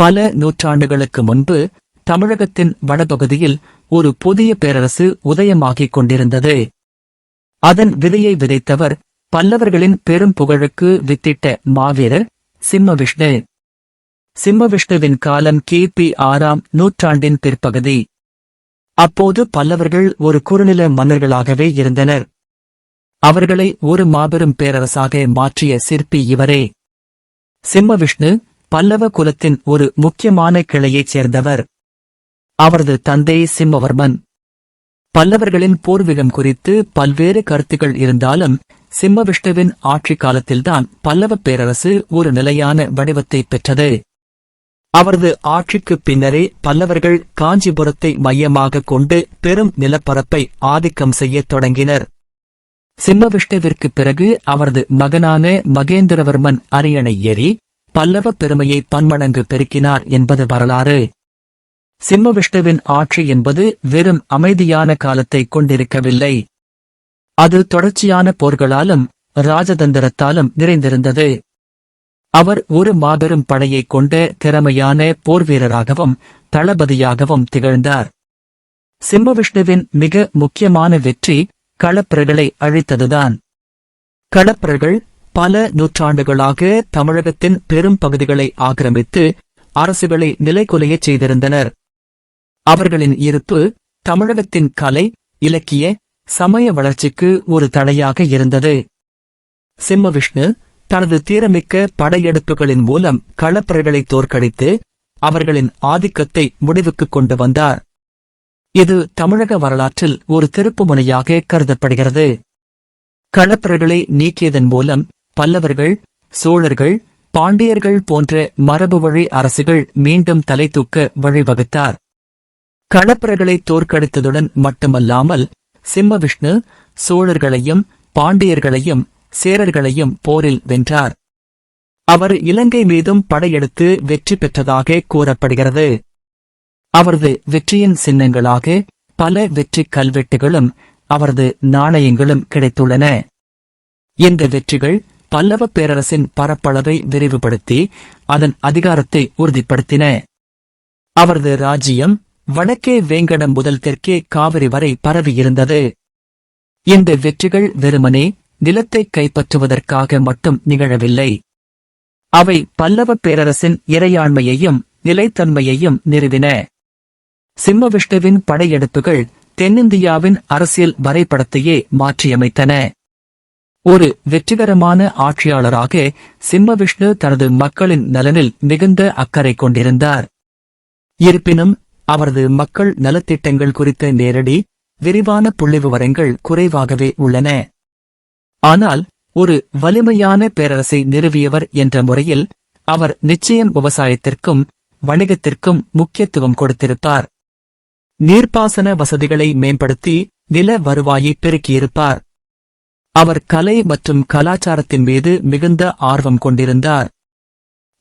பல நூற்றாண்டுகளுக்கு முன்பு தமிழகத்தின் வடபகுதியில் ஒரு புதிய பேரரசு உதயமாகிக் கொண்டிருந்தது. அதன் விதையை விதைத்தவர் பல்லவர்களின் பெரும் புகழுக்கு வித்திட்ட மாவீரர் சிம்மவிஷ்ணு. சிம்மவிஷ்ணுவின் காலம் கிபி ஆறாம் நூற்றாண்டின் பிற்பகுதி. அப்போது பல்லவர்கள் ஒரு குறுநில மன்னர்களாகவே இருந்தனர். அவர்களை ஒரு மாபெரும் பேரரசாக மாற்றிய சிற்பி இவரே. சிம்மவிஷ்ணு பல்லவ குலத்தின் ஒரு முக்கியமான கிளையைச் சேர்ந்தவர். அவரது தந்தை சிம்மவர்மன். பல்லவர்களின் பூர்வீகம் குறித்து பல்வேறு கருத்துக்கள் இருந்தாலும் சிம்மவிஷ்ணுவின் ஆட்சி காலத்தில்தான் பல்லவ பேரரசு ஒரு நிலையான வடிவத்தை பெற்றது. அவரது ஆட்சிக்குப் பின்னரே பல்லவர்கள் காஞ்சிபுரத்தை மையமாகக் கொண்டு பெரும் நிலப்பரப்பை ஆதிக்கம் செய்யத் தொடங்கினர். சிம்மவிஷ்ணுவிற்குப் பிறகு அவரது மகனான மகேந்திரவர்மன் அரியணை ஏறி பல்லவ பெருமையை பன்மடங்கு பெருக்கினார் என்பது வரலாறு. சிம்மவிஷ்ணுவின் ஆட்சி என்பது வெறும் அமைதியான காலத்தை கொண்டிருக்கவில்லை. அது தொடர்ச்சியான போர்களாலும் ராஜதந்திரத்தாலும் நிறைந்திருந்தது. அவர் ஒரு மாபெரும் படையைக் கொண்ட திறமையான போர்வீரராகவும் தளபதியாகவும் திகழ்ந்தார். சிம்மவிஷ்ணுவின் மிக முக்கியமான வெற்றி களப்பிரர்களை அழித்ததுதான். களப்பிரர்கள் பல நூற்றாண்டுகளாக தமிழகத்தின் பெரும் பகுதிகளை ஆக்கிரமித்து அரசுகளை நிலைகுலையச் செய்திருந்தனர். அவர்களின் இருப்பு தமிழகத்தின் கலை இலக்கிய சமய வளர்ச்சிக்கு ஒரு தடையாக இருந்தது. சிம்மவிஷ்ணு தனது தீரமிக்க படையெடுப்புகளின் மூலம் களப்பிரர்களை தோற்கடித்து அவர்களின் ஆதிக்கத்தை முடிவுக்குக் கொண்டு வந்தார். இது தமிழக வரலாற்றில் ஒரு திருப்புமுனையாக கருதப்படுகிறது. களப்பிரர்களை நீக்கியதன் மூலம் பல்லவர்கள் சோழர்கள் பாண்டியர்கள் போன்ற மரபு வழி அரசுகள் மீண்டும் தலை தூக்க வழிவகுத்தார். களப்பறைகளை தோற்கடித்ததுடன் மட்டுமல்லாமல் சிம்மவிஷ்ணு சோழர்களையும் பாண்டியர்களையும் சேரர்களையும் போரில் வென்றார். அவர் இலங்கை மீதும் படையெடுத்து வெற்றி பெற்றதாக கூறப்படுகிறது. அவரது வெற்றியின் சின்னங்களாக பல வெற்றி கல்வெட்டுகளும் அவரது நாணயங்களும் கிடைத்துள்ளன. இந்த வெற்றிகள் பல்லவ பேரரசின் பரப்பளவை விரிவுபடுத்தி அதன் அதிகாரத்தை உறுதிப்படுத்தின. அவரது ராஜ்யம் வடக்கே வேங்கடம் முதல் தெற்கே காவிரி வரை பரவியிருந்தது. இந்த வெற்றிகள் வெறுமனே நிலத்தை கைப்பற்றுவதற்காக மட்டும் நிகழவில்லை. அவை பல்லவ பேரரசின் இறையாண்மையையும் நிலைத்தன்மையையும் நிறுவின. சிம்மவிஷ்ணுவின் படையெடுப்புகள் தென்னிந்தியாவின் அரசியல் வரைபடத்தையே மாற்றியமைத்தன. ஒரு வெற்றிகரமான ஆட்சியாளராக சிம்மவிஷ்ணு தனது மக்களின் நலனில் மிகுந்த அக்கறை கொண்டிருந்தார். இருப்பினும் அவரது மக்கள் நலத்திட்டங்கள் குறித்த நேரடி விரிவான புள்ளிவிவரங்கள் குறைவாகவே உள்ளன. ஆனால் ஒரு வலிமையான பேரரசை நிறுவியவர் என்ற முறையில் அவர் நிச்சயம் விவசாயத்திற்கும் வணிகத்திற்கும் முக்கியத்துவம் கொடுத்திருப்பார். நீர்ப்பாசன வசதிகளை மேம்படுத்தி நில வருவாயை பெருக்கியிருப்பார். அவர் கலை மற்றும் கலாச்சாரத்தின் மீது மிகுந்த ஆர்வம் கொண்டிருந்தார்.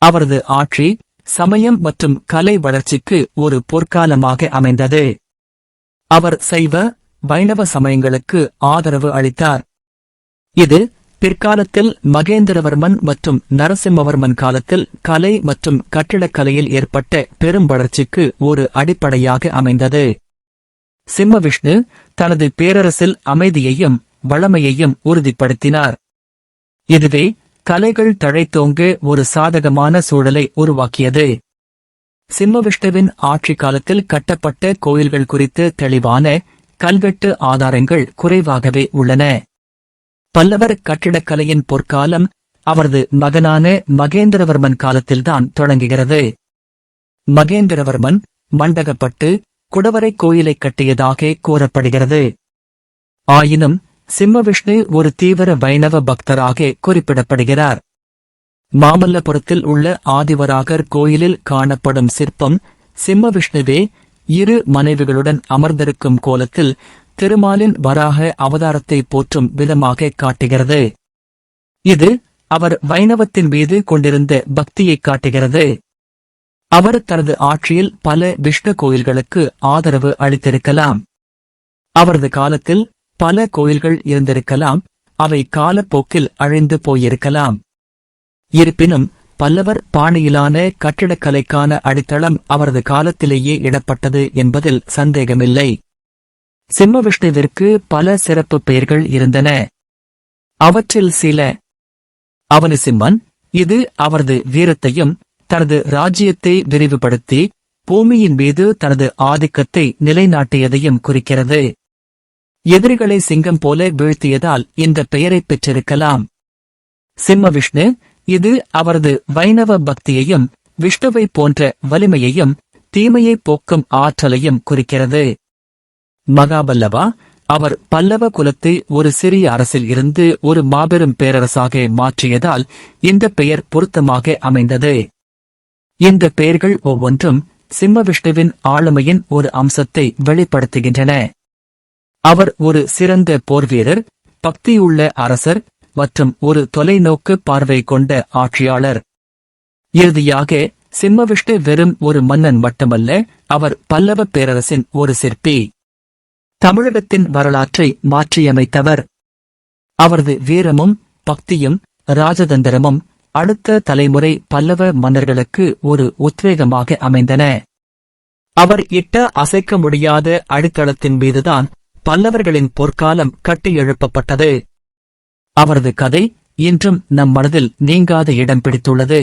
அவரது ஆட்சி சமயம் மற்றும் கலை வளர்ச்சிக்கு ஒரு பொற்காலமாக அமைந்தது. அவர் சைவ வைணவ சமயங்களுக்கு ஆதரவு அளித்தார். இது பிற்காலத்தில் மகேந்திரவர்மன் மற்றும் நரசிம்மவர்மன் காலத்தில் கலை மற்றும் கட்டிடக்கலையில் ஏற்பட்ட பெரும் வளர்ச்சிக்கு ஒரு அடிப்படையாக அமைந்தது. சிம்மவிஷ்ணு தனது பேரரசில் அமைதியையும் வளமையையும் உறுதிப்படுத்தினார். இதுவே கலைகள் தழைத்தோங்க ஒரு சாதகமான சூழலை உருவாக்கியது. சிம்மவிஷ்ணுவின் ஆட்சி காலத்தில் கட்டப்பட்ட கோயில்கள் குறித்து தெளிவான கல்வெட்டு ஆதாரங்கள் குறைவாகவே உள்ளன. பல்லவர் கட்டிடக்கலையின் பொற்காலம் அவரது மகனான மகேந்திரவர்மன் காலத்தில்தான் தொடங்குகிறது. மகேந்திரவர்மன் மண்டகப்பட்டு குடவரை கோயிலை கட்டியதாக கூறப்படுகிறது. ஆயினும் சிம்மவிஷ்ணு ஒரு தீவிர வைணவ பக்தராக குறிப்பிடப்படுகிறார். மாமல்லபுரத்தில் உள்ள ஆதிவராகர் கோயிலில் காணப்படும் சிற்பம் சிம்மவிஷ்ணுவே இரு மனைவிகளுடன் அமர்ந்திருக்கும் கோலத்தில் திருமாலின் வராக அவதாரத்தை போற்றும் விதமாக காட்டுகிறது. இது அவர் வைணவத்தின் மீது கொண்டிருந்த பக்தியை காட்டுகிறது. அவர் தனது ஆட்சியில் பல விஷ்ணு கோயில்களுக்கு ஆதரவு அளித்திருக்கலாம். அவரது காலத்தில் பல கோயில்கள் இருந்திருக்கலாம் அவை காலப்போக்கில் அழிந்து போயிருக்கலாம். இருப்பினும் பல்லவர் பாணியிலான கட்டிடக்கலைக்கான அடித்தளம் அவரது காலத்திலேயே இடப்பட்டது என்பதில் சந்தேகமில்லை. சிம்மவிஷ்ணுவிற்கு பல சிறப்பு பெயர்கள் இருந்தன. அவற்றில் சில அவனிசிம்மன் இது அவரது வீரத்தையும் தனது ராஜ்யத்தை விரிவுபடுத்தி பூமியின் மீது தனது ஆதிக்கத்தை நிலைநாட்டியதையும் குறிக்கிறது. எதிரிகளை சிங்கம் போல வீழ்த்தியதால் இந்த பெயரைப் பெற்றிருக்கலாம். சிம்ம விஷ்ணு இது அவரது வைணவ பக்தியையும் விஷ்ணுவை போன்ற வலிமையையும் தீமையை போக்கும் ஆற்றலையும் குறிக்கிறது. மகாபல்லவா அவர் பல்லவ குலத்தை ஒரு சிறிய அரசில் இருந்து ஒரு மாபெரும் பேரரசாக மாற்றியதால் இந்த பெயர் பொருத்தமாக அமைந்தது. இந்த பெயர்கள் ஒவ்வொன்றும் சிம்மவிஷ்ணுவின் ஆளுமையின் ஒரு அம்சத்தை வெளிப்படுத்துகின்றன. அவர் ஒரு சிறந்த போர்வீரர் பக்தியுள்ள அரசர் மற்றும் ஒரு தொலைநோக்கு பார்வை கொண்ட ஆட்சியாளர். இறுதியாக சிம்மவிஷ்ணு வெறும் ஒரு மன்னன் மட்டுமல்ல அவர் பல்லவ பேரரசின் ஒரு சிற்பி. தமிழகத்தின் வரலாற்றை மாற்றியமைத்தவர். அவரது வீரமும் பக்தியும் ராஜதந்திரமும் அடுத்த தலைமுறை பல்லவ மன்னர்களுக்கு ஒரு உத்வேகமாக அமைந்தன. அவர் இட்ட அசைக்க முடியாத அடித்தளத்தின் மீதுதான் பல்லவர்களின் பொற்காலம் கட்டியெழுப்பப்பட்டது அவரது கதை இன்றும் நம் மனதில் நீங்காத இடம் பிடித்துள்ளது.